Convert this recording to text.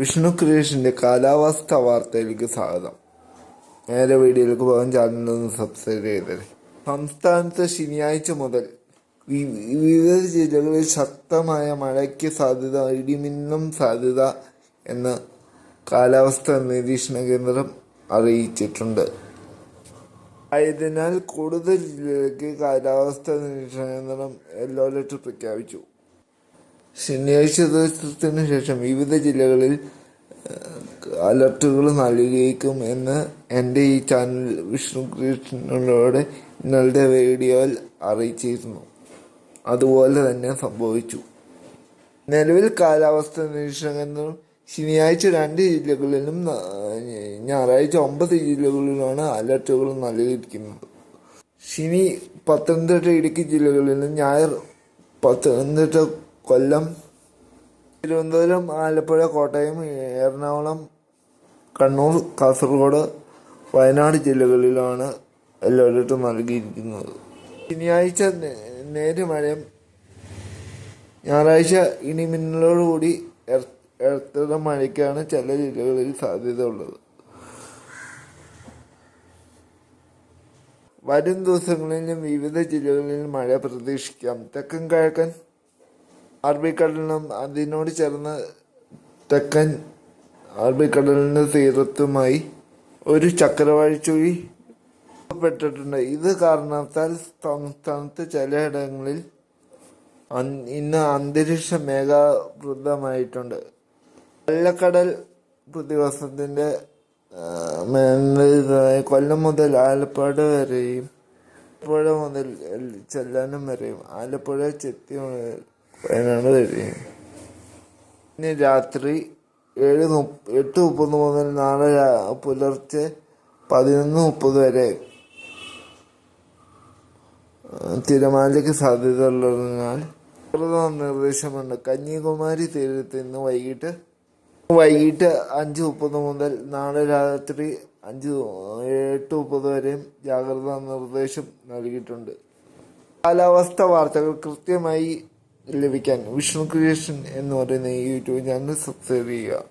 വിഷ്ണു ക്രിയേഷന്റെ കാലാവസ്ഥ വാർത്തയിലേക്ക് സ്വാഗതം. നേരെ വീഡിയോയിലേക്ക് പോകാൻ ചാനലൊന്ന് സബ്സ്ക്രൈബ് ചെയ്തത് സംസ്ഥാനത്ത് ശനിയാഴ്ച മുതൽ വിവിധ ജില്ലകളിൽ ശക്തമായ മഴയ്ക്ക് സാധ്യത ഇടിമിന്നും സാധ്യത എന്ന് കാലാവസ്ഥാ നിരീക്ഷണ കേന്ദ്രം അറിയിച്ചിട്ടുണ്ട്. ആയതിനാൽ കൂടുതൽ ജില്ലകൾക്ക് കാലാവസ്ഥാ നിരീക്ഷണ കേന്ദ്രം യെല്ലോ അലർട്ട് പ്രഖ്യാപിച്ചു. ശനിയാഴ്ച ദിവസത്തിന് ശേഷം വിവിധ ജില്ലകളിൽ അലർട്ടുകൾ നൽകിയേക്കും എന്ന് എന്റെ ഈ ചാനൽ വിഷ്ണു കൃഷ്ണനോട് ഇന്നലത്തെ വീഡിയോയിൽ അറിയിച്ചിരുന്നു. അതുപോലെ തന്നെ സംഭവിച്ചു. നിലവിൽ കാലാവസ്ഥ നിരീക്ഷണ ശനിയാഴ്ച രണ്ട് ജില്ലകളിലും ഞായറാഴ്ച ഒമ്പത് ജില്ലകളിലുമാണ് അലർട്ടുകൾ നൽകിയിരിക്കുന്നത്. ശനി പത്തനംതിട്ട ഇടുക്കി ജില്ലകളിലും ഞായർ പത്തനംതിട്ട കൊല്ലം തിരുവനന്തപുരം ആലപ്പുഴ കോട്ടയം എറണാകുളം കണ്ണൂർ കാസർഗോഡ് വയനാട് ജില്ലകളിലാണ് അലർട്ട് നൽകിയിരിക്കുന്നത്. ശനിയാഴ്ച നേര് മഴയും ഞായറാഴ്ച ഇടിമിന്നലോടുകൂടി ഇടത്തര മഴയ്ക്കാണ് ചില ജില്ലകളിൽ സാധ്യത ഉള്ളത് വരും ദിവസങ്ങളിലും വിവിധ ജില്ലകളിൽ മഴ പ്രതീക്ഷിക്കാം. തെക്കൻ കിഴക്കൻ അറബിക്കടലിനും അതിനോട് ചേർന്ന് തെക്കൻ അറബിക്കടലിന്റെ തീരത്തുമായി ഒരു ചക്രവാഴി ചുഴി പെട്ടിട്ടുണ്ട്. ഇത് കാരണത്താൽ സംസ്ഥാനത്ത് ചിലയിടങ്ങളിൽ ഇന്ന് അന്തരീക്ഷ മേഘാവൃതമായിട്ടുണ്ട്. വെള്ളക്കടൽ മേഖലയിലായ കൊല്ലം മുതൽ ആലപ്പാട് വരെയും ആലപ്പുഴ മുതൽ ചെല്ലാനും വരെയും ആലപ്പുഴ ചെത്തി വയനാട് ഇന്ന് രാത്രി ഏഴ് മുപ്പ- എട്ട് മുപ്പത് മുതൽ നാളെ പുലർച്ചെ പതിനൊന്ന് മുപ്പത് വരെ തിരമാലയ്ക്ക് സാധ്യത ജാഗ്രതാ നിർദ്ദേശമുണ്ട്. കന്യാകുമാരി തീരത്ത് ഇന്ന് വൈകിട്ട് വൈകിട്ട് അഞ്ച് മുപ്പത് മുതൽ നാളെ രാത്രി അഞ്ച് എട്ട് മുപ്പത് വരെയും ജാഗ്രതാ നിർദ്ദേശം നൽകിയിട്ടുണ്ട്. കാലാവസ്ഥ വാർത്തകൾ കൃത്യമായി ലഭിക്കാൻ വിഷ്ണു ക്രിയേഷൻ എന്ന് പറയുന്ന ഈ യൂട്യൂബ് ചാനൽ സബ്സ്ക്രൈബ് ചെയ്യുക.